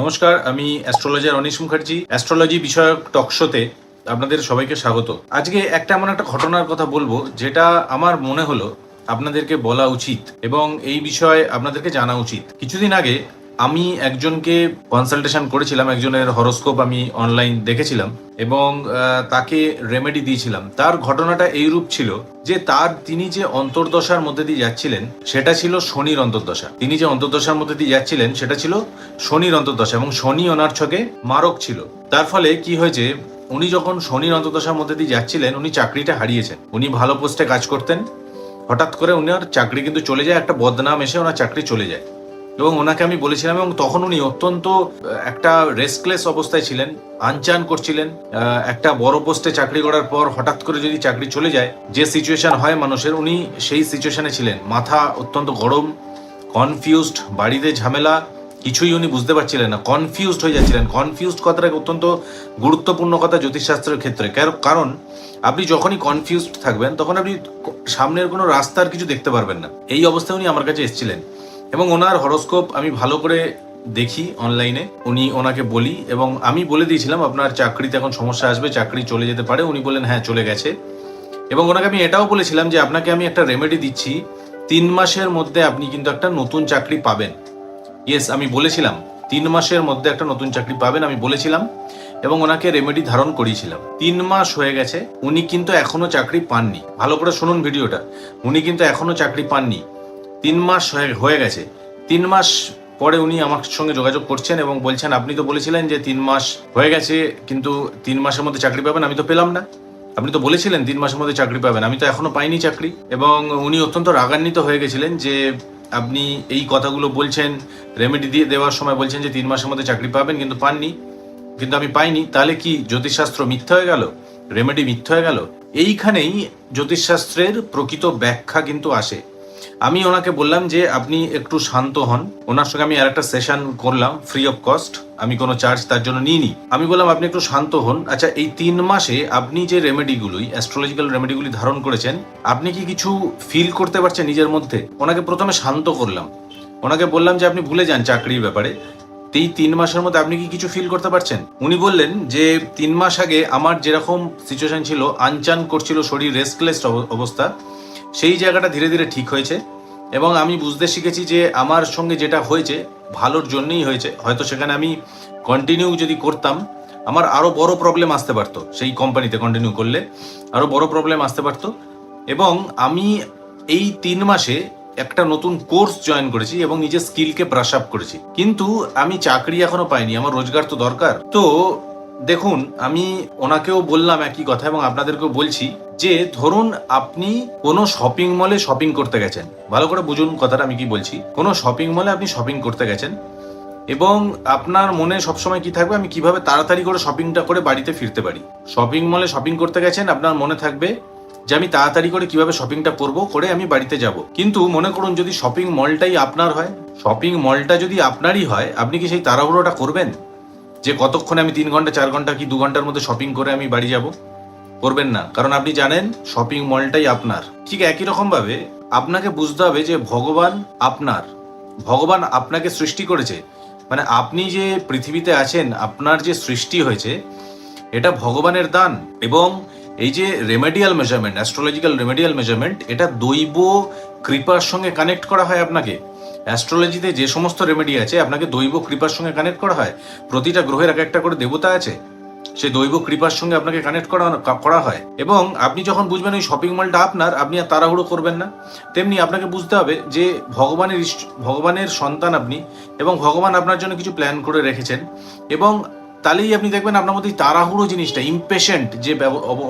নমস্কার, আমি astrologer anise Mukherjee, astrology বিষয়ক টকশোতে আপনাদের সবাইকে স্বাগত। আজকে একটা এমন একটা ঘটনার কথা বলব, যেটা আমার মনে হলো আপনাদেরকে বলা উচিত এবং এই বিষয়ে আপনাদেরকে জানা উচিত। কিছুদিন আগে আমি একজনকে কনসালটেশন করেছিলাম, একজনের হরোস্কোপ আমি অনলাইন দেখেছিলাম এবং তাকে রেমেডি দিয়েছিলাম। তার ঘটনাটা এইরূপ ছিল যে তার তিনি যে অন্তর্দশার মধ্যে দিয়ে যাচ্ছিলেন, সেটা ছিল শনির অন্তর্দশা। তিনি যে অন্তর্দশার মধ্যে দিয়ে যাচ্ছিলেন, সেটা ছিল শনির অন্তর্দশা এবং শনি ওনার ছকে মারক ছিল। তার ফলে কি হয়েছে, উনি যখন শনির অন্তর্দশার মধ্যে দিয়ে যাচ্ছিলেন, উনি চাকরিটা হারিয়েছেন। উনি ভালো পোস্টে কাজ করতেন। হঠাৎ করে উনার চাকরি কিন্তু চলে যায়, একটা বদনাম এসে ওনার চাকরি চলে যায়। এবং ওনাকে আমি বলেছিলাম এবং তখন উনি অত্যন্ত একটা রেস্টলেস অবস্থায় ছিলেন, আনচান করছিলেন একটা বড় পোস্টে চাকরি করার পর হঠাৎ করে যদি চাকরি চলে যায়, যে সিচুয়েশন হয় মানুষের, উনি সেই সিচুয়েশনে ছিলেন। মাথা অত্যন্ত গরম কনফিউজড বাড়িতে ঝামেলা, কিছুই উনি বুঝতে পারছিলেন না। কনফিউজড হয়ে যাচ্ছিলেন। কনফিউজড কথাটা অত্যন্ত গুরুত্বপূর্ণ কথা জ্যোতিষশাস্ত্রের ক্ষেত্রে। কার- কারণ, আপনি যখনই কনফিউজড থাকবেন, তখন আপনি সামনের কোনো রাস্তার কিছু দেখতে পারবেন না। এই অবস্থায় উনি আমার কাছে এসেছিলেন। এবং ওনার হরোস্কোপ আমি ভালো করে দেখি অনলাইনে। উনি ওনাকে বলি এবং আমি বলে দিয়েছিলাম, আপনার চাকরিতে এখন সমস্যা আসবে, চাকরি চলে যেতে পারে। উনি বলেন হ্যাঁ চলে গেছে। এবং ওনাকে আমি এটাও বলেছিলাম যে, আপনাকে আমি একটা রেমেডি দিচ্ছি। তিন মাসের মধ্যে আপনি কিন্তু একটা নতুন চাকরি পাবেন। ইয়েস আমি বলেছিলাম, তিন মাসের মধ্যে একটা নতুন চাকরি পাবেন, আমি বলেছিলাম এবং ওনাকে রেমেডি ধারণ করিয়েছিলাম। তিন মাস হয়ে গেছে, উনি কিন্তু এখনও চাকরি পাননি। ভালো করে শুনুন ভিডিওটা। উনি কিন্তু এখনও চাকরি পাননি। তিন মাস হয়ে গেছে। তিন মাস পরে উনি আমার সঙ্গে যোগাযোগ করছেন এবং বলছেন, আপনি তো বলেছিলেন যে তিন মাস হয়ে গেছে, কিন্তু তিন মাসের মধ্যে চাকরি পাবেন, আমি তো পেলাম না। আপনি তো বলেছিলেন তিন মাসের মধ্যে চাকরি পাবেন, আমি তো এখনও পাইনি চাকরি। এবং উনি অত্যন্ত রাগান্বিত হয়ে গেছিলেন যে আপনি এই কথাগুলো বলছেন রেমেডি দিয়ে দেওয়ার সময় বলছেন যে তিন মাসের মধ্যে চাকরি পাবেন, কিন্তু পাননি। কিন্তু আমি পাইনি, তাহলে কি জ্যোতিষশাস্ত্র মিথ্যা হয়ে গেল? রেমেডি মিথ্যা হয়ে গেল? এইখানেই জ্যোতিষশাস্ত্রের প্রকৃত ব্যাখ্যা কিন্তু আসে। আমি ওনাকে বললাম যে আপনি একটু শান্ত হন। ওনার সঙ্গে আমি আরেকটা সেশন করলাম ফ্রি অফ কস্ট আমি কোনো চার্জ তার জন্য নিইনি। আমি বললাম, আপনি একটু শান্ত হন। আচ্ছা এই তিন মাসে আপনি যে রেমেডিগুলোই অ্যাস্ট্রোলজিক্যাল রেমেডিগুলি ধারণ করেছেন, আপনি কি কিছু ফিল করতে পারছেন নিজের মধ্যে? ওনাকে প্রথমে শান্ত করলাম। ওনাকে বললাম যে, আপনি ভুলে যান চাকরির ব্যাপারে। এই তিন মাসের মধ্যে আপনি কি কিছু ফিল করতে পারছেন? উনি বললেন যে, তিন মাস আগে আমার যেরকম সিচুয়েশন ছিল, আনচান করছিল শরীর রেস্টলেস অবস্থা। সেই জায়গাটা ধীরে ধীরে ঠিক হয়েছে এবং আমি বুঝতে শিখেছি যে আমার সঙ্গে যেটা হয়েছে ভালোর জন্যই হয়েছে। হয়তো সেখানে আমি কন্টিনিউ যদি করতাম, আমার আরও বড় প্রবলেম আসতে পারতো। সেই কোম্পানিতে কন্টিনিউ করলে আরও বড় প্রবলেম আসতে পারতো। এবং আমি এই তিন মাসে একটা নতুন কোর্স জয়েন করেছি এবং নিজের স্কিলকে ব্রাশ আপ করেছি। কিন্তু আমি চাকরি এখনও পাইনি, আমার রোজগার তো দরকার। তো দেখুন, আমি ওনাকেও বললাম একই কথা এবং আপনাদেরকেও বলছি যে, ধরুন আপনি কোনো শপিং মলে শপিং করতে গেছেন। ভালো করে বুঝুন কথাটা আমি কি বলছি। কোনো শপিং মলে আপনি শপিং করতে গেছেন এবং আপনার মনে সবসময় কি থাকবে? আমি কীভাবে তাড়াতাড়ি করে শপিংটা করে বাড়িতে ফিরতে পারি? শপিং মলে শপিং করতে গেছেন, আপনার মনে থাকবে যে, আমি তাড়াতাড়ি করে কীভাবে শপিংটা করব, করে আমি বাড়িতে যাব। কিন্তু মনে করুন, যদি শপিং মলটাই আপনার হয় শপিং মলটা যদি আপনারই হয়, আপনি কি সেই তাড়াহুড়োটা করবেন? যে কতক্ষণে আমি তিন ঘণ্টা, চার ঘণ্টা কি দু ঘণ্টার মধ্যে শপিং করে আমি বাড়ি যাব? করবেন না। কারণ আপনি জানেন শপিং মলটাই আপনার। ঠিক একই রকম ভাবে আপনাকে বুঝতে হবে যে ভগবান আপনার। ভগবান আপনাকে সৃষ্টি করেছে। মানে আপনি যে পৃথিবীতে আছেন, আপনার যে সৃষ্টি হয়েছে, এটা ভগবানের দান। এবং এই যে remedial measurement astrological remedial measurement এটা দৈব কৃপার সঙ্গে কানেক্ট করা হয় আপনাকে। অ্যাস্ট্রোলজিতে যে সমস্ত রেমেডি আছে, আপনাকে দৈব কৃপার সঙ্গে কানেক্ট করা হয়। প্রতিটা গ্রহের এক একটা করে দেবতা আছে সেই দৈব কৃপার সঙ্গে আপনাকে কানেক্ট করা করা হয়। এবং আপনি যখন বুঝবেন ওই শপিং মলটা আপনার, আপনি আর তাড়াহুড়ো করবেন না। তেমনি আপনাকে বুঝতে হবে যে ভগবানের ভগবানের সন্তান আপনি এবং ভগবান আপনার জন্য কিছু প্ল্যান করে রেখেছেন। এবং তাহলেই আপনি দেখবেন আপনার মধ্যে তাড়াহুড়ো জিনিসটা ইম্পেশেন্ট যে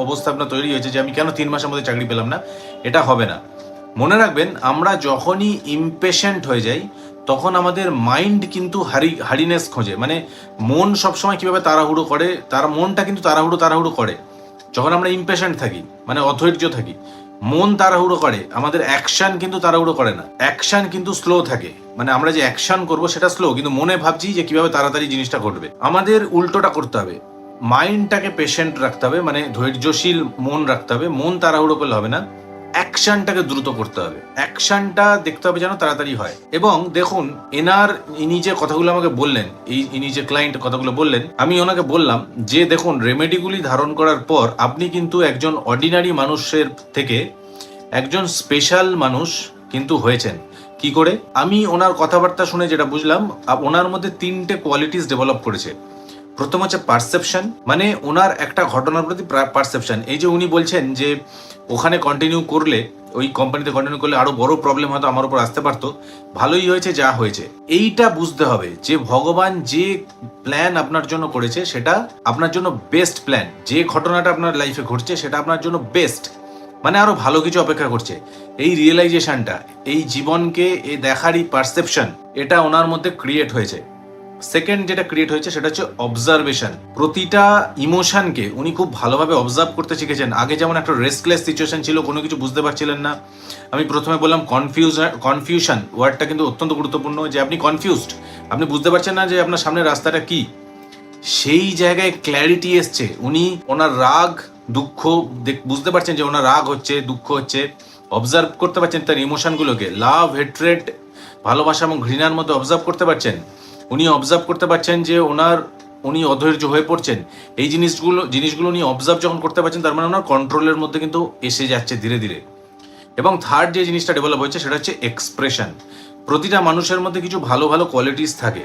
অবস্থা আপনার তৈরি হয়েছে যে আমি কেন তিন মাসের মধ্যে চাকরি পেলাম না, এটা হবে না। মনে রাখবেন, আমরা যখনই ইম্পেশেন্ট হয়ে যাই, তখন আমাদের মাইন্ড কিন্তু হারি, হারিনেস খোঁজে। মানে মন সবসময় কীভাবে তাড়াহুড়ো করে, তার মনটা কিন্তু তাড়াহুড়ো তাড়াহুড়ো করে। যখন আমরা ইম্পেশেন্ট থাকি মানে অধৈর্য থাকি, মন তাড়াহুড়ো করে, আমাদের অ্যাকশন কিন্তু তাড়াহুড়ো করে না। অ্যাকশন কিন্তু স্লো থাকে। মানে আমরা যে অ্যাকশন করব, সেটা স্লো কিন্তু মনে ভাবছি যে কীভাবে তাড়াতাড়ি জিনিসটা ঘটবে। আমাদের উল্টোটা করতে হবে। মাইন্ডটাকে পেশেন্ট রাখতে হবে মানে ধৈর্যশীল মন রাখতে হবে। মন তাড়াহুড়ো করলে হবে না। অ্যাকশনটাকে দ্রুত করতে হবে। অ্যাকশনটা দেখতে হবে যেন তাড়াতাড়ি হয়। এবং দেখুন, এনার, ইনি যে কথাগুলো আমাকে বললেন, এই ইনি যে ক্লায়েন্ট কথাগুলো বললেন, আমি ওনাকে বললাম যে, দেখুন রেমেডিগুলি ধারণ করার পর আপনি কিন্তু একজন অর্ডিনারি মানুষের থেকে একজন স্পেশাল মানুষ কিন্তু হয়েছেন। কি করে? আমি ওনার কথাবার্তা শুনে যেটা বুঝলাম ওনার মধ্যে তিনটে কোয়ালিটিস ডেভেলপ করেছে। প্রথম হচ্ছে পারসেপশন মানে ওনার একটা ঘটনার প্রতি পারসেপশন এই যে উনি বলছেন যে ওখানে কন্টিনিউ করলে, ওই কোম্পানিতে কন্টিনিউ করলে আরও বড় প্রবলেম হয়তো আমার উপর আসতে পারতো। ভালোই হয়েছে, যা হয়েছে। এইটা বুঝতে হবে যে ভগবান যে প্ল্যান আপনার জন্য করেছে, সেটা আপনার জন্য বেস্ট প্ল্যান যে ঘটনাটা আপনার লাইফে ঘটছে, সেটা আপনার জন্য বেস্ট মানে আরও ভালো কিছু অপেক্ষা করছে। এই রিয়েলাইজেশনটা এই জীবনকে এ দেখারই পারসেপশন এটা ওনার মধ্যে ক্রিয়েট হয়েছে। সেকেন্ড যেটা ক্রিয়েট হয়েছে সেটা হচ্ছে অবজারভেশন প্রতিটা ইমোশনকে উনি খুব ভালোভাবে অবজার্ভ করতে শিখেছেন। আগে যেমন একটা রেস্টলেস সিচুয়েশন ছিল, কোনো কিছু বুঝতে পারছিলেন না। আমি প্রথমে বললাম কনফিউজ কনফিউশন ওয়ার্ডটা কিন্তু অত্যন্ত গুরুত্বপূর্ণ যে আপনি কনফিউজড আপনি বুঝতে পারছেন না যে আপনার সামনে রাস্তাটা কি। সেই জায়গায় ক্ল্যারিটি এসছে। উনি ওনার রাগ, দুঃখ বুঝতে পারছেন যে ওনার রাগ হচ্ছে, দুঃখ হচ্ছে। অবজার্ভ করতে পারছেন তার ইমোশনগুলোকে লাভ হেট্রেড ভালোবাসা এবং ঘৃণার মধ্যে অবজার্ভ করতে পারছেন। উনি অবজার্ভ করতে পারছেন যে ওনার, উনি অধৈর্য হয়ে পড়ছেন। এই জিনিসগুলো জিনিসগুলো উনি অবজার্ভ যখন করতে পারছেন, তার মানে ওনার কন্ট্রোলের মধ্যে কিন্তু এসে যাচ্ছে ধীরে ধীরে। এবং থার্ড যে জিনিসটা ডেভেলপ হয়েছে, সেটা হচ্ছে এক্সপ্রেশন প্রতিটা মানুষের মধ্যে কিছু ভালো ভালো কোয়ালিটিস থাকে।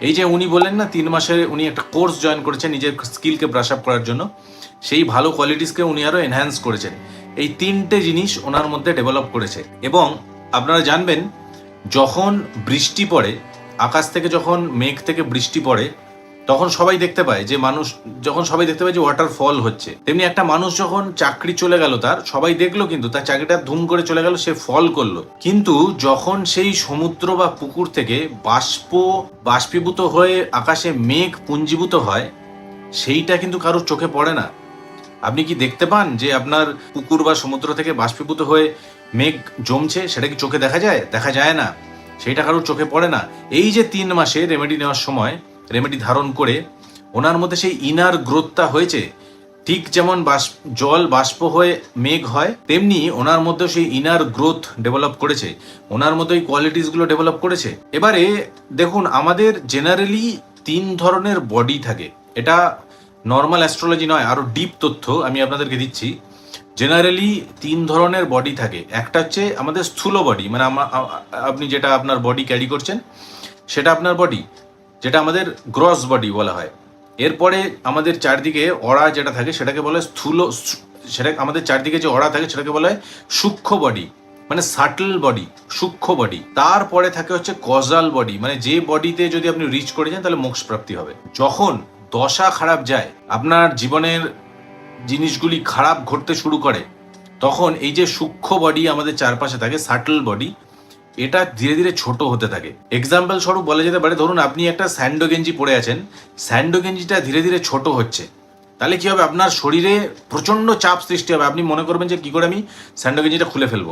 এই যে উনি বললেন না, তিন মাসে উনি একটা কোর্স জয়েন করেছেন নিজের স্কিলকে ব্রাশ আপ করার জন্য। সেই ভালো কোয়ালিটিসকে উনি আরও এনহ্যান্স করেছেন। এই তিনটে জিনিস ওনার মধ্যে ডেভেলপ করেছে। এবং আপনারা জানবেন, যখন বৃষ্টি পড়ে আকাশ থেকে যখন মেঘ থেকে বৃষ্টি পড়ে, তখন সবাই দেখতে পায় যে মানুষ, যখন সবাই দেখতে পায় যে ওয়াটার ফল হচ্ছে, তেমনি একটা মানুষ যখন চাকরি চলে গেল তার, সবাই দেখল কিন্তু তার চাকরিটা ধুম করে চলে গেল, সে ফল করল। কিন্তু যখন সেই সমুদ্র বা পুকুর থেকে বাষ্প, বাষ্পীভূত হয়ে আকাশে মেঘ পুঞ্জীভূত হয়, সেইটা কিন্তু কারোর চোখে পড়ে না। আপনি কি দেখতে পান যে আপনার পুকুর বা সমুদ্র থেকে বাষ্পীভূত হয়ে মেঘ জমছে, সেটা কি চোখে দেখা যায়? দেখা যায় না। সেইটা কারোর চোখে পড়ে না। এই যে তিন মাসে রেমেডি নেওয়ার সময় রেমেডি ধারণ করে, ওনার মধ্যে সেই ইনার গ্রোথটা হয়েছে। ঠিক যেমন বাষ্প, জল, বাষ্প হয়ে মেঘ হয়, তেমনি ওনার মধ্যে সেই ইনার গ্রোথ ডেভেলপ করেছে। ওনার মধ্যে এই কোয়ালিটিসগুলো ডেভেলপ করেছে। এবারে দেখুন, আমাদের জেনারেলি তিন ধরনের বডি থাকে। এটা নর্মাল অ্যাস্ট্রোলজি নয় আরও ডিপ তথ্য আমি আপনাদেরকে দিচ্ছি। জেনারেলি তিন ধরনের বডি থাকে। একটা হচ্ছে আমাদের স্থূল বডি মানে আপনি যেটা আপনার বডি ক্যারি করছেন, সেটা আপনার বডি যেটা আমাদের গ্রস বডি বলা হয়। এরপরে আমাদের চারদিকে অড়া যেটা থাকে, সেটাকে বলে স্থূল সেটা আমাদের চারদিকে যে অড়া থাকে, সেটাকে বলা হয় সূক্ষ্ম বডি মানে সাটল বডি সূক্ষ্ম বডি তারপরে থাকে হচ্ছে কজাল বডি মানে যে বডিতে যদি আপনি রিচ করে যান, তাহলে মোক্ষ প্রাপ্তি হবে। যখন দশা খারাপ যায়, আপনার জীবনের জিনিসগুলি খারাপ ঘটতে শুরু করে, তখন এই যে সূক্ষ্ম বডি আমাদের চারপাশে থাকে সাটল বডি এটা ধীরে ধীরে ছোট হতে থাকে। এক্সাম্পল স্বরূপ বলা যেতে পারে, ধরুন আপনি একটা স্যান্ডো গেঞ্জি পরে আছেন, স্যান্ডো গেঞ্জিটা ধীরে ধীরে ছোট হচ্ছে। তাহলে কি হবে? আপনার শরীরে প্রচণ্ড চাপ সৃষ্টি হবে। আপনি মনে করবেন যে কি করে আমি স্যান্ডো গেঞ্জিটা খুলে ফেলব।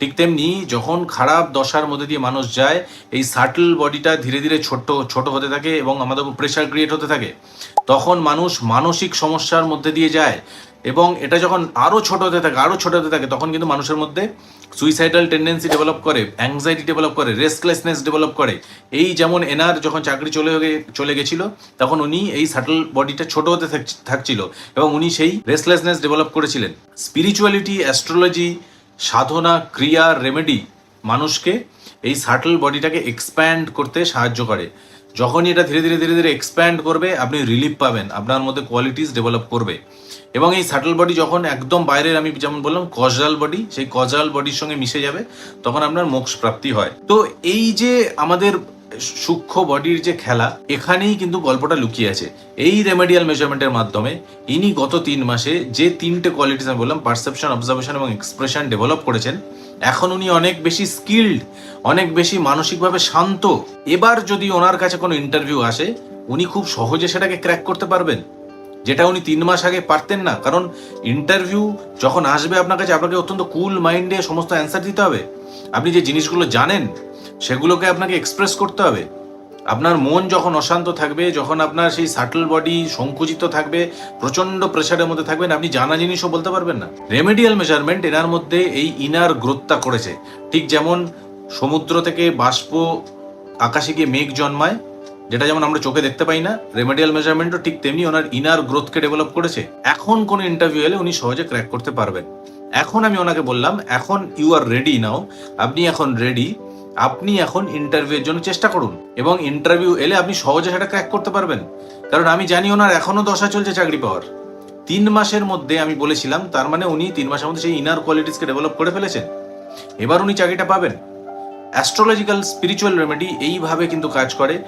ঠিক তেমনি যখন খারাপ দশার মধ্যে দিয়ে মানুষ যায়, এই সাটল বডিটা ধীরে ধীরে ছোট ছোট হতে থাকে এবং আমাদের উপর প্রেশার ক্রিয়েট হতে থাকে। তখন মানুষ মানসিক সমস্যার মধ্যে দিয়ে যায় এবং এটা যখন আরও ছোট হতে থাকে আরও ছোট হতে থাকে, তখন কিন্তু মানুষের মধ্যে সুইসাইডাল টেন্ডেন্সি ডেভেলপ করে অ্যাংজাইটি ডেভেলপ করে রেস্টলেসনেস ডেভেলপ করে। এই যেমন এনার যখন চাকরি চলে চলে গেছিল, তখন উনি এই সাটল বডিটা ছোট হতে থাক- থাকছিল এবং উনি সেই রেস্টলেসনেস ডেভেলপ করেছিলেন। স্পিরিচুয়ালিটি অ্যাস্ট্রোলজি সাধনা, ক্রিয়া রেমেডি মানুষকে এই সাটল বডিটাকে এক্সপ্যান্ড করতে সাহায্য করে। যখনই এটা ধীরে ধীরে ধীরে ধীরে এক্সপ্যান্ড করবে, আপনি রিলিফ পাবেন, আপনার মধ্যে কোয়ালিটিস ডেভেলপ করবে। এবং এই সাটল বডি যখন একদম বাইরের, আমি যেমন বললাম কজরাল বডি সেই কজরাল বডির সঙ্গে মিশে যাবে, তখন আপনার মোক্ষ প্রাপ্তি হয়। তো এই যে আমাদের সূক্ষ্ম বডির যে খেলা, এখানেই কিন্তু গল্পটা লুকিয়ে আছে। এই রেমেডিয়াল মেজারমেন্টের মাধ্যমে ইনি গত তিন মাসে যে তিনটে কোয়ালিটিস আমি বললাম পারসেপশন অবজারভেশন এবং এক্সপ্রেশন ডেভেলপ করেছেন, এখন উনি অনেক বেশি স্কিল্ড অনেক বেশি মানসিকভাবে শান্ত। এবার যদি ওনার কাছে কোনো ইন্টারভিউ আসে, উনি খুব সহজে সেটাকে ক্র্যাক করতে পারবেন। যেটা উনি তিন মাস আগে পারতেন না, কারণ ইন্টারভিউ যখন আসবে আপনার কাছে, আপনাকে অত্যন্ত কুল মাইন্ডে সমস্ত অ্যান্সার দিতে হবে। আপনি যে জিনিসগুলো জানেন সেগুলোকে আপনাকে এক্সপ্রেস করতে হবে। আপনার মন যখন অশান্ত থাকবে, যখন আপনার সেই সাটল বডি সংকুচিত থাকবে প্রচণ্ড প্রেশারের মধ্যে থাকবেন, আপনি জানা জিনিসও বলতে পারবেন না। রেমেডিয়াল মেজারমেন্ট এনার মধ্যে এই ইনার গ্রোথটা করেছে। ঠিক যেমন সমুদ্র থেকে বাষ্প আকাশে গিয়ে মেঘ জন্মায়, যেটা যেমন আমরা চোখে দেখতে পাই না রেমেডিয়াল মেজারমেন্টও ঠিক তেমনি ওনার ইনার গ্রোথকে ডেভেলপ করেছে। এখন কোন ইন্টারভিউ এলে উনি সহজে ক্র্যাক করতে পারবেন। এখন আমি ওনাকে বললাম, এখন ইউ আর রেডি নাও আপনি এখন রেডি আপনি এখন ইন্টারভিউয়ের জন্য চেষ্টা করুন এবং ইন্টারভিউ এলে আপনি সহজে সেটা ক্র্যাক করতে পারবেন। কারণ আমি জানি ওনার এখনও দশা চলছে চাকরি পাওয়ার। তিন মাসের মধ্যে আমি বলেছিলাম, তার মানে উনি তিন মাসের মধ্যে সেই ইনার কোয়ালিটিসকে ডেভেলপ করে ফেলেছেন। এবার উনি চাকরিটা পাবেন। অ্যাস্ট্রোলজিক্যাল স্পিরিচুয়াল রেমেডি এইভাবে কিন্তু কাজ করে।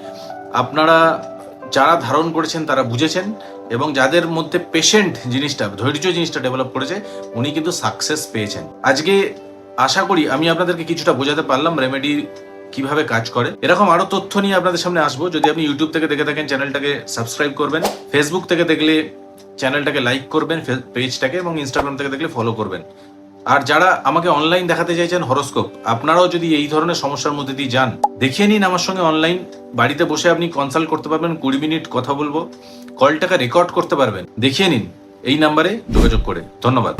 আপনারা যারা ধারণ করেছেন তারা বুঝেছেন এবং যাদের মধ্যে পেশেন্ট জিনিসটা, ধৈর্য জিনিসটা ডেভেলপ করেছে, উনি কিন্তু সাকসেস পেয়েছেন। আজকে আশা করি আমি আপনাদেরকে কিছুটা বোঝাতে পারলাম রেমেডি কীভাবে কাজ করে। এরকম আরও তথ্য নিয়ে আপনাদের সামনে আসব। যদি আপনি ইউটিউব থেকে দেখে থাকেন চ্যানেলটাকে সাবস্ক্রাইব করবেন। ফেসবুক থেকে দেখলে চ্যানেলটাকে লাইক করবেন পেজটাকে এবং ইনস্টাগ্রাম থেকে দেখলে ফলো করবেন। আর যারা আমাকে অনলাইন দেখাতে চাইছেন হরোস্কোপ আপনারাও যদি এই ধরনের সমস্যার মধ্যে দিয়ে যান, দেখিয়ে নিন আমার সঙ্গে অনলাইন বাড়িতে বসে আপনি কনসাল্ট করতে পারবেন, কুড়ি মিনিট কথা বলব কলটাকে রেকর্ড করতে পারবেন। দেখিয়ে নিন এই নাম্বারে যোগাযোগ করে। ধন্যবাদ।